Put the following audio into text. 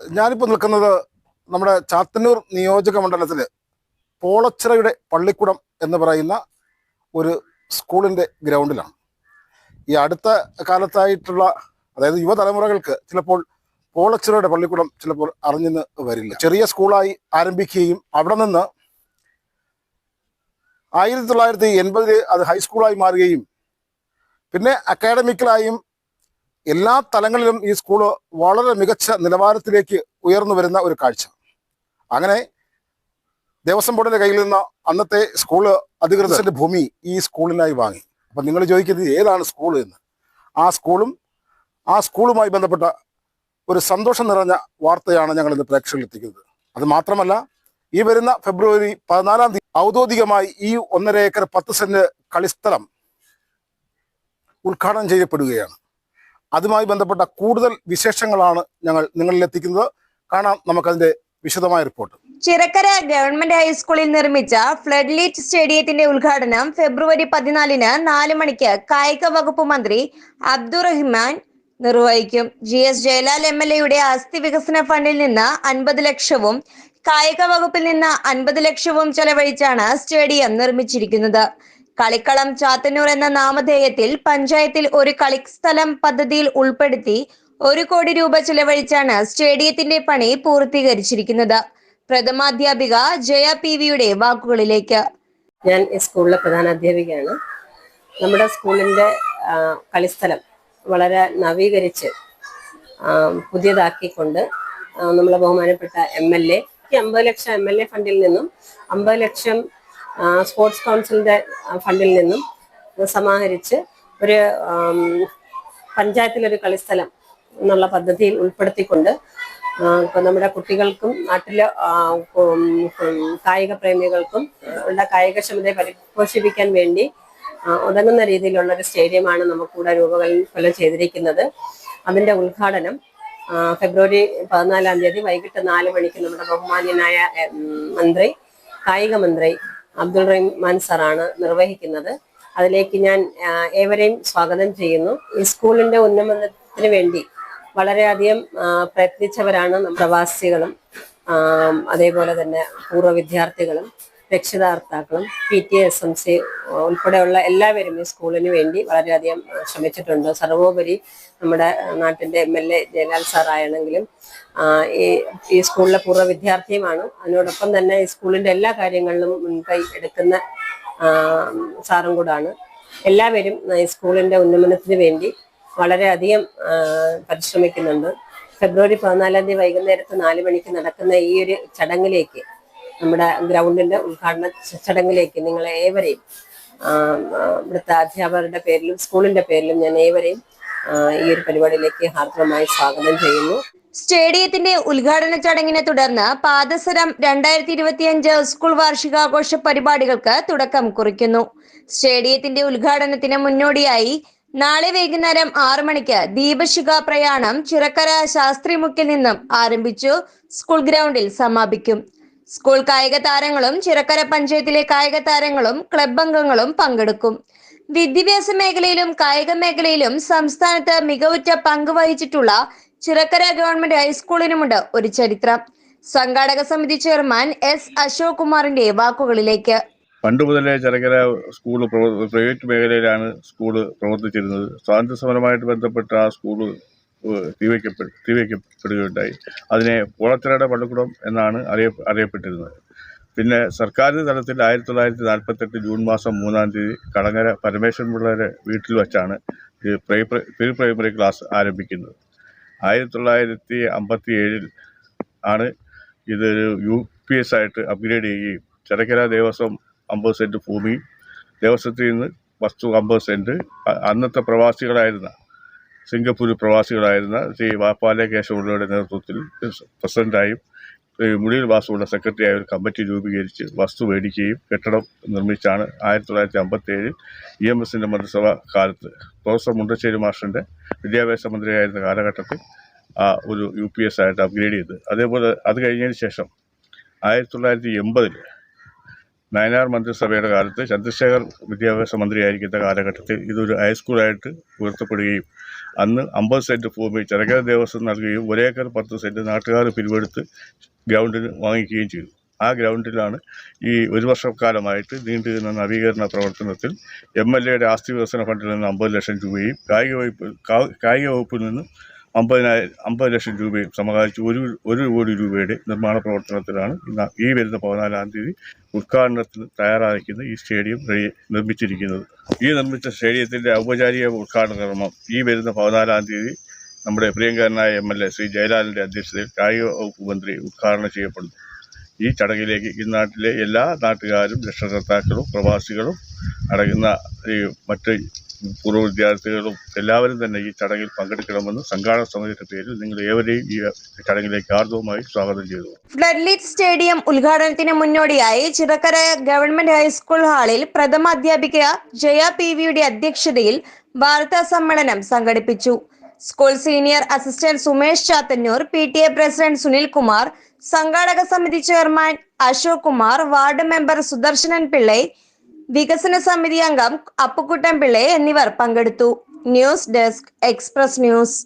ഞാനിപ്പോൾ നിൽക്കുന്നത് നമ്മുടെ ചാത്തന്നൂർ നിയോജക മണ്ഡലത്തിൽ പോളച്ചിറയുടെ പള്ളിക്കുടം എന്ന് പറയുന്ന ഒരു സ്കൂളിന്റെ ഗ്രൗണ്ടിലാണ്. ഈ അടുത്ത കാലത്തായിട്ടുള്ള അതായത് യുവതലമുറകൾക്ക് ചിലപ്പോൾ പോളച്ചിറയുടെ പള്ളിക്കുടം ചിലപ്പോൾ അറിഞ്ഞെന്ന് വരില്ല. ചെറിയ സ്കൂളായി ആരംഭിക്കുകയും അവിടെ നിന്ന് ആയിരത്തി തൊള്ളായിരത്തി എൺപതിൽ അത് ഹൈസ്കൂളായി മാറുകയും പിന്നെ അക്കാഡമിക്കലായും എല്ലാ തലങ്ങളിലും ഈ സ്കൂൾ വളരെ മികച്ച നിലവാരത്തിലേക്ക് ഉയർന്നു വരുന്ന ഒരു കാഴ്ച. അങ്ങനെ ദേവസ്വം ബോർഡിന്റെ കയ്യിൽ നിന്ന് അന്നത്തെ സ്കൂൾ അധികൃതരുടെ ഭൂമി ഈ സ്കൂളിനായി വാങ്ങി. അപ്പം നിങ്ങൾ ചോദിക്കുന്നത് ഏതാണ് സ്കൂൾ എന്ന്? ആ സ്കൂളും ആ സ്കൂളുമായി ബന്ധപ്പെട്ട ഒരു സന്തോഷം നിറഞ്ഞ വാർത്തയാണ് ഞങ്ങൾ ഇന്ന് പ്രേക്ഷകരിൽ എത്തിക്കുന്നത്. അത് മാത്രമല്ല ഈ വരുന്ന ഫെബ്രുവരി പതിനാലാം തീയതി ഔദ്യോഗികമായി ഈ ഒന്നര ഏക്കർ പത്ത് സെന്റ് കളിസ്ഥലം ഉദ്ഘാടനം ചെയ്യപ്പെടുകയാണ്. അതുമായി ബന്ധപ്പെട്ട കൂടുതൽ വിശേഷങ്ങളാണ് ഞങ്ങൾ നിങ്ങളിൽ എത്തിക്കുന്നത് കാണാം നമുക്കതിന്റെ വിശദമായ റിപ്പോർട്ട്. ചിറക്കര ഗവൺമെന്റ് ഹൈസ്കൂളിൽ നിർമ്മിച്ച ഫ്ലഡ് ലീറ്റ് സ്റ്റേഡിയത്തിന്റെ ഉദ്ഘാടനം ഫെബ്രുവരി പതിനാലിന് നാല് മണിക്ക് കായിക വകുപ്പ് മന്ത്രി അബ്ദുറഹ്മാൻ നിർവഹിക്കും. G S Jayalal M L എയുടെ അസ്ഥി വികസന ഫണ്ടിൽ നിന്ന് അൻപത് ലക്ഷവും കായിക വകുപ്പിൽ നിന്ന് അൻപത് ലക്ഷവും ചെലവഴിച്ചാണ് സ്റ്റേഡിയം നിർമ്മിച്ചിരിക്കുന്നത്. കളിക്കളം ചാത്തന്നൂർ എന്ന നാമധേയത്തിൽ പഞ്ചായത്തിൽ ഒരു കളിസ്ഥലം പദ്ധതിയിൽ ഉൾപ്പെടുത്തി ഒരു കോടി രൂപ ചിലവഴിച്ചാണ് സ്റ്റേഡിയത്തിന്റെ പണി പൂർത്തീകരിച്ചിരിക്കുന്നത്. പ്രഥമാധ്യാപിക ജയ പി വിയുടെ വാക്കുകളിലേക്ക്. ഞാൻ സ്കൂളിലെ പ്രധാന അധ്യാപികയാണ് നമ്മുടെ സ്കൂളിന്റെ കളിസ്ഥലം വളരെ നവീകരിച്ച് പുതിയതാക്കിക്കൊണ്ട് നമ്മളെ ബഹുമാനപ്പെട്ട എം എൽ എ അമ്പത് ലക്ഷം എം എൽ എ ഫണ്ടിൽ നിന്നും അമ്പത് ലക്ഷം സ്പോർട്സ് കൗൺസിലിന്റെ ഫണ്ടിൽ നിന്നും സമാഹരിച്ച് ഒരു പഞ്ചായത്തിലൊരു കളിസ്ഥലം എന്നുള്ള പദ്ധതിയിൽ ഉൾപ്പെടുത്തിക്കൊണ്ട് ഇപ്പം നമ്മുടെ കുട്ടികൾക്കും നാട്ടിലെ കായിക പ്രേമികൾക്കും ഉള്ള കായികക്ഷമതയെ പരിപോഷിപ്പിക്കാൻ വേണ്ടി ഉതങ്ങുന്ന രീതിയിലുള്ള ഒരു സ്റ്റേഡിയമാണ് നമുക്കിവിടെ രൂപകൽപ്പന ചെയ്തിരിക്കുന്നത്. അതിന്റെ ഉദ്ഘാടനം ഫെബ്രുവരി പതിനാലാം തീയതി വൈകിട്ട് നാല് മണിക്ക് നമ്മുടെ ബഹുമാന്യനായ മന്ത്രി കായിക മന്ത്രി അബ്ദുൾ റഹ്മാൻ സാറാണ് നിർവഹിക്കുന്നത്. അതിലേക്ക് ഞാൻ ഏവരെയും സ്വാഗതം ചെയ്യുന്നു. ഈ സ്കൂളിന്റെ ഉന്നമനത്തിന് വേണ്ടി വളരെയധികം പ്രയത്നിച്ചവരാണ് പ്രവാസികളും അതേപോലെ തന്നെ പൂർവ വിദ്യാർത്ഥികളും. രക്ഷിതാർത്ഥാക്കളും P T S M C ഉൾപ്പെടെയുള്ള എല്ലാവരും ഈ സ്കൂളിന് വേണ്ടി വളരെയധികം ശ്രമിച്ചിട്ടുണ്ട്. സർവോപരി നമ്മുടെ നാട്ടിന്റെ എം എൽ എ ജയലാൽ സാറായാണെങ്കിലും ഈ ഈ സ്കൂളിലെ പൂർവ വിദ്യാർത്ഥിയുമാണ്. അതിനോടൊപ്പം തന്നെ ഈ സ്കൂളിന്റെ എല്ലാ കാര്യങ്ങളിലും മുൻകൈ എടുക്കുന്ന സാറും കൂടാണ്. എല്ലാവരും ഈ സ്കൂളിന്റെ ഉന്നമനത്തിന് വേണ്ടി വളരെയധികം പരിശ്രമിക്കുന്നുണ്ട്. ഫെബ്രുവരി പതിനാലാം തീയതി വൈകുന്നേരത്ത് നാല് മണിക്ക് നടക്കുന്ന ഈ ഒരു ചടങ്ങിലേക്ക് നമ്മുടെ ഗ്രൗണ്ടിന്റെ ഉദ്ഘാടന ചടങ്ങിലേക്ക് നിങ്ങളെ ഏവരെയും ഇവിടുത്തെ അധ്യാപകരുടെ പേരിലും സ്കൂളിന്റെ പേരിലും ഞാൻ ഏവരെയും ഈ ഒരു പരിപാടിയിലേക്ക് ഹാർദവമായി സ്വാഗതം ചെയ്യുന്നു. സ്റ്റേഡിയത്തിന്റെ ഉദ്ഘാടന ചടങ്ങിനെ തുടർന്ന് പാദസരം രണ്ടായിരത്തി ഇരുപത്തിയഞ്ച് സ്കൂൾ വാർഷികാഘോഷ പരിപാടികൾക്ക് തുടക്കം കുറിക്കുന്നു. സ്റ്റേഡിയത്തിന്റെ ഉദ്ഘാടനത്തിന് മുന്നോടിയായി നാളെ വൈകുന്നേരം ആറു മണിക്ക് ദീപശിഖ പ്രയാണം ചിറക്കര ശാസ്ത്രിമുക്കിൽ നിന്നും ആരംഭിച്ചു സ്കൂൾ ഗ്രൗണ്ടിൽ സമാപിക്കും. സ്കൂൾ കായിക താരങ്ങളും ചിറക്കര പഞ്ചായത്തിലെ കായിക താരങ്ങളും ക്ലബ് അംഗങ്ങളും പങ്കെടുക്കും. വിദ്യാഭ്യാസ മേഖലയിലും കായിക മേഖലയിലും സംസ്ഥാനത്ത് മികവുറ്റ പങ്ക് വഹിച്ചിട്ടുള്ള ചിറക്കര ഗവൺമെന്റ് ഹൈസ്കൂളിനുമുണ്ട് ഒരു ചരിത്രം. സംഘാടക സമിതി ചെയർമാൻ എസ് അശോക് കുമാറിന്റെ വാക്കുകളിലേക്ക്. പണ്ട് മുതലേ ചിറക്കര സ്കൂൾ പ്രൈവറ്റ് മേഖലയിലാണ് സ്കൂൾ പ്രവർത്തിച്ചിരുന്നത്. സ്വാതന്ത്ര്യ സമരമായിട്ട് ബന്ധപ്പെട്ട ആ സ്കൂൾ തീവയ്ക്കപ്പെ തീവയ്ക്കപ്പെടുകയുണ്ടായി അതിനെ പോളത്തിരയുടെ പള്ളിക്കുടം എന്നാണ് അറിയ അറിയപ്പെട്ടിരുന്നത്. പിന്നെ സർക്കാർ തലത്തിൽ ആയിരത്തി തൊള്ളായിരത്തി നാൽപ്പത്തെട്ട് ജൂൺ മാസം മൂന്നാം തീയതി കടങ്ങര പരമേശ്വരൻ പിള്ളയുടെ വീട്ടിൽ വച്ചാണ് പ്രീ പ്രീ പ്രൈമറി ക്ലാസ് ആരംഭിക്കുന്നത്. ആയിരത്തി തൊള്ളായിരത്തി അമ്പത്തി ഏഴിൽ ആണ് ഇതൊരു യു പി എസ് ആയിട്ട് അപ്ഗ്രേഡ് ചെയ്യുകയും ചെറക്കര ദേവസ്വം അമ്പത് സെന്റ് ഭൂമി ദേവസ്വത്തിൽ നിന്ന് വസ്തു അമ്പത് സെന്റ് അന്നത്തെ പ്രവാസികളായിരുന്ന സിംഗപ്പൂർ പ്രവാസികളായിരുന്ന ശ്രീ വാപ്പാലെ കേശവുള്ളയുടെ നേതൃത്വത്തിൽ പ്രസിഡന്റായും ഈ മുടിയിൽ വാസുള്ള സെക്രട്ടറിയായ ഒരു കമ്മിറ്റി രൂപീകരിച്ച് വസ്തു മേടിക്കുകയും കെട്ടിടം നിർമ്മിച്ചാണ് ആയിരത്തി തൊള്ളായിരത്തി അമ്പത്തി ഏഴിൽ ഇ എം എസിന്റെ മന്ത്രിസഭ കാലത്ത്. പ്രൊഫസർ മുണ്ടശ്ശേരി മാഷിന്റെ വിദ്യാഭ്യാസ മന്ത്രിയായിരുന്ന കാലഘട്ടത്തിൽ ആ ഒരു യു പി എസ് ആയിട്ട് അപ്ഗ്രേഡ് ചെയ്ത്. അതേപോലെ അത് കഴിഞ്ഞതിന് ശേഷം ആയിരത്തി തൊള്ളായിരത്തി എൺപതിൽ നയനാർ മന്ത്രിസഭയുടെ കാലത്ത് ചന്ദ്രശേഖർ വിദ്യാഭ്യാസ മന്ത്രിയായിരിക്കുന്ന കാലഘട്ടത്തിൽ ഇതൊരു ഹൈസ്കൂളായിട്ട് ഉയർത്തപ്പെടുകയും അന്ന് അമ്പത് സെന്റ് ഭൂമി ചെറുകര ദേവസ്വം നൽകുകയും ഒരേക്കർ പത്ത് സെന്റ് നാട്ടുകാർ പിരിവെടുത്ത് ഗ്രൗണ്ടിന് വാങ്ങിക്കുകയും ചെയ്തു. ആ ഗ്രൗണ്ടിലാണ് ഈ ഒരു വർഷക്കാലമായിട്ട് നീണ്ടുനിന്ന നവീകരണ പ്രവർത്തനത്തിൽ എം എൽ എയുടെ ആസ്തി വികസന ഫണ്ടിൽ നിന്ന് അമ്പത് ലക്ഷം രൂപയും കായിക വകുപ്പ് കായിക വകുപ്പിൽ നിന്ന് അമ്പതിനായിരം അമ്പത് ലക്ഷം രൂപയും സമകാലിച്ച് ഒരു ഒരു കോടി രൂപയുടെ നിർമ്മാണ പ്രവർത്തനത്തിലാണ് ഈ വരുന്ന പതിനാലാം തീയതി ഉദ്ഘാടനത്തിന് തയ്യാറായിരിക്കുന്ന ഈ സ്റ്റേഡിയം റെഡി- നിർമ്മിച്ചിരിക്കുന്നത്. ഈ നിർമ്മിച്ച സ്റ്റേഡിയത്തിന്റെ ഔപചാരിക ഉദ്ഘാടന കർമ്മം ഈ വരുന്ന പതിനാലാം തീയതി നമ്മുടെ പ്രിയങ്കരനായ എം എൽ എ ശ്രീ ജയലാലിന്റെ അധ്യക്ഷതയിൽ കായിക വകുപ്പ് മന്ത്രി ഉദ്ഘാടനം ചെയ്യപ്പെടുന്നു. ഈ ചടങ്ങിലേക്ക് ഈ നാട്ടിലെ എല്ലാ നാട്ടുകാരും രക്ഷകർത്താക്കളും പ്രവാസികളും അടങ്ങുന്ന ഈ മറ്റ് പൂർവ വിദ്യാർത്ഥികളും എല്ലാവരും തന്നെ ഈ ചടങ്ങിൽ പങ്കെടുക്കണമെന്ന് സംഘാടക സമിതിയുടെ പേരിൽ നിങ്ങൾ ഏവരെയും ഈ ചടങ്ങിലേക്ക് ആർദ്രവുമായി സ്വാഗതം ചെയ്തു ഫ്ലഡ്ലിറ്റ് സ്റ്റേഡിയം ഉദ്ഘാടനത്തിന് മുന്നോടിയായി ചിറക്കര ഗവൺമെന്റ് ഹൈസ്കൂൾ ഹാളിൽ പ്രഥമ അധ്യാപിക ജയ പി വിയുടെ അധ്യക്ഷതയിൽ വാർത്താ സമ്മേളനം സംഘടിപ്പിച്ചു. School senior assistant Sumesh Chathannoor P T A president Sunil Kumar സംഘാടക സമിതി chairman Ashok Kumar ward member Sudarsanan Pillai വികസന സമിതി അംഗം അപ്പുക്കുട്ടൻ പിള്ളെ എന്നിവർ പങ്കെടുത്തു. News desk express news.